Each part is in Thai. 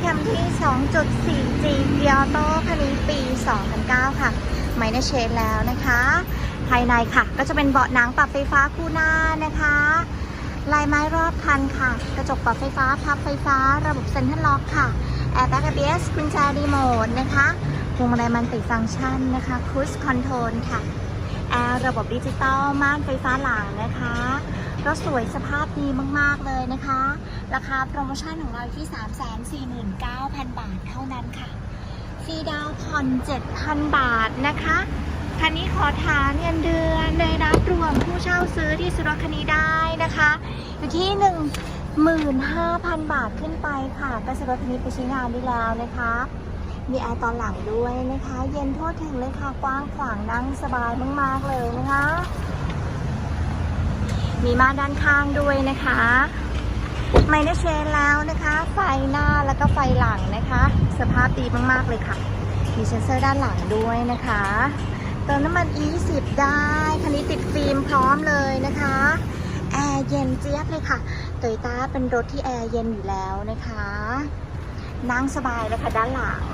เทมที่ 2.4G เกียโตคันนี้ปี 2009 ค่ะ ไม่ได้เชนแล้วนะคะ ภายในค่ะ ก็จะเป็นเบาะหนังปรับไฟฟ้าคู่หน้านะคะ ลายไม้รอบคันค่ะ กระจกปรับไฟฟ้า พับไฟฟ้า ระบบเซ็นทรัลล็อกค่ะ แอร์แบ็ก ABS กุญแจรีโมทนะคะพวงมาลัยมันติฟังก์ชันนะคะครู i คอนโทรลค่ะ แอร์ระบบดิจิตอลม่านไฟฟ้าหลังนะคะ รถสวยสภาพดีมาก ๆ เลยนะคะ ราคาโปรโมชั่นของเราที่ 349,000 บาทเท่านั้นค่ะฟรีดาวผ่อน 7,000 บาทนะคะคันนี้ขอฐานเงินเดือนโดยรับรวมผู้เช่าซื้อที่ซื้อรถคันนี้ได้นะคะ อยู่ที่ 15,000 บาทขึ้นไปค่ะก็ซื้อรถคันนี้ไปใช้งานได้แล้วนะคะมีแอร์ตอนหลังด้วยนะคะ เย็นทั่วถึงเลยค่ะ กว้างขวางนั่งสบายมาก ๆ เลยนะคะ มีม่านด้านข้างด้วยนะคะไม่ได้เชนแล้วนะคะ ไฟหน้าแล้วก็ไฟหลังนะคะ สภาพดีมาก ๆ เลยค่ะ มีเซ็นเซอร์ด้านหลังด้วยนะคะ เติมน้ำมัน E10 ได้คันนี้ติดฟิล์มพร้อมเลยนะคะ แอร์เย็นเจี๊ยบเลยค่ะโตโยต้าเป็นรถที่แอร์เย็นอยู่แล้วนะคะ นั่งสบายเลยค่ะด้านหลัง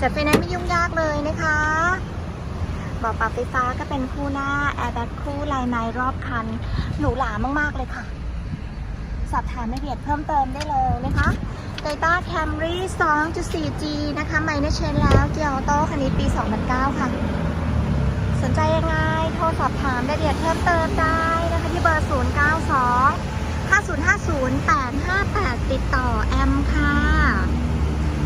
จัดไฟแนนซ์ไม่ยุ่งยากเลยนะคะ เบาะปรับไฟฟ้าก็เป็นคู่หน้า แอร์แบ็กคู่ลายไม้รอบคัน หรูหรามากๆเลยค่ะ สอบถามรายละเอียดเพิ่มเติมได้เลยนะคะ Toyota Camry 2.4G นะคะไม่ได้เชนแล้วเกียร์ออโต้คันนี้ปี 2009 ค่ะ สนใจยังไง โทรสอบถามรายละเอียดเพิ่มเติมได้นะคะที่เบอร์ 092 5050 858